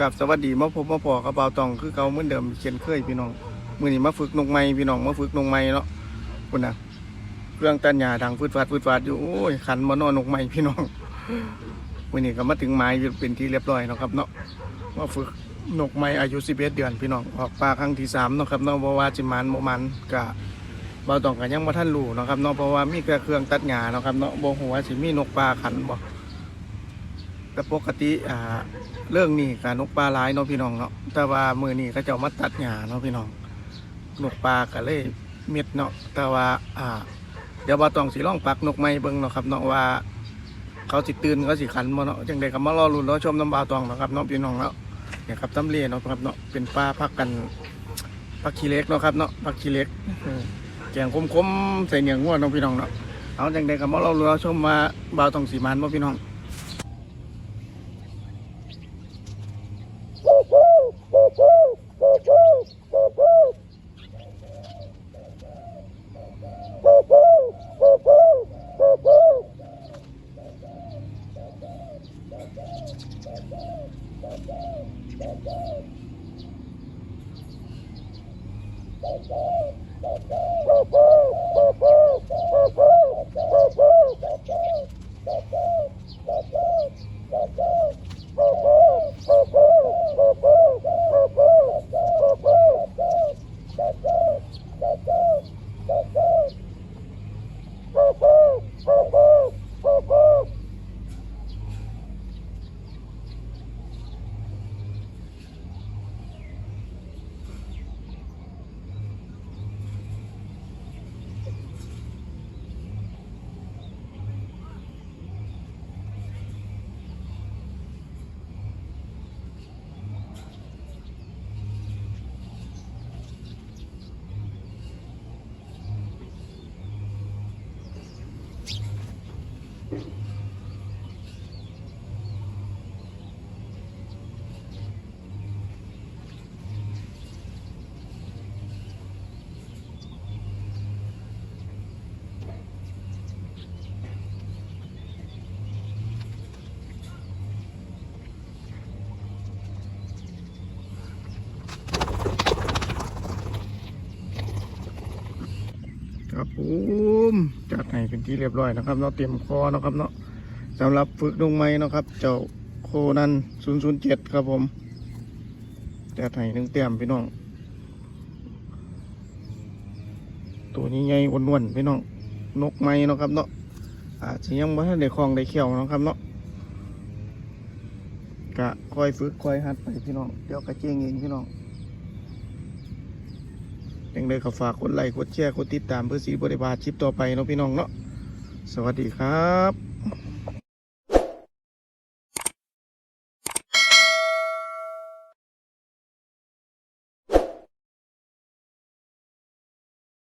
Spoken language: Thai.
กับสวัสดีมาพบมาพอกับเบาตองคือเก่าเหมือนเดิมเช่นเคยพี่น้องมือนี้มาฝึกนกไม้พี่น้องมาฝึกนกไม้เนาะคุณน่ะเครื่องตัดหญ้าดังฟืดฟาดฟืดฟาดอยู่โอ้ยขันมานอนนกไม้พี่น้องมือนี้ก็มาถึงไม้เป็นที่เรียบร้อยเนาะครับเนาะมาฝึกนกไม้อายุ11เดือนพี่น้องออกปลาครั้งที่สามเนาะครับเนาะบ่ว่าสิมันบ่มันก็เบาตองก็ยังบ่ทันรู้เนาะครับเนาะเพราะว่ามีเครื่องตัดหญ้าเนาะครับเนาะบ่ฮู้ว่าสิมีนกปลาขันบ่ แต่ปกติอ่าเรื่องนี้กับนกปลาหลายเนาะพี่น้องเนาะแต่ว่ามือนี้เขาเจ้ามาตัดหญ้าเนาะพี่น้องนกปลาก็เลยเม็ดเนาะแต่ว่าอ่า เดี๋ยวบ่าต้องสิลองปักนกไม้เบิ่งเนาะครับเนาะว่า เขาสิตื่นเขาสิขันบ่เนาะจังได๋ก็มารอลุ้นรอชมน้ำบาวตองเนาะครับเนาะพี่น้องเนาะเนี่ยครับตำเลเนาะครับเนาะเป็นปลาพักกันพักขี้เล็กเนาะครับเนาะพักขี้เล็กเออแกงคมๆใส่เหนียงง่วนเนาะพี่น้องเนาะเอาจังได๋ก็มารอลุ้นรอชมมาบาวตองสีมันบ่พี่น้อง Thank you. ครับผมจัดให้เป็นที่เรียบร้อยนะครับเนาะเตรียมคอเนาะครับเนาะสำหรับฝึกลงไม้เนาะครับ เจ้าโคนัน007 ครับผมจัดให้หนึ่งเตรียมพี่น้อง ตัวนี้ใหญ่อ้วนๆพี่น้องนกไม้เนาะครับเนาะอาจจะยังไม่ทันได้คลองได้เขียวนะครับเนาะกะคอยฝึกคอยหัดไปพี่น้องเดี๋ยวกระเจียงเองพี่น้อง ยังไงก็ฝากกดไลค์กดแชร์กดติดตามเพื่อสีบริบาทชิปต่อไปเนาะพี่น้องเนาะสวัสดีครับ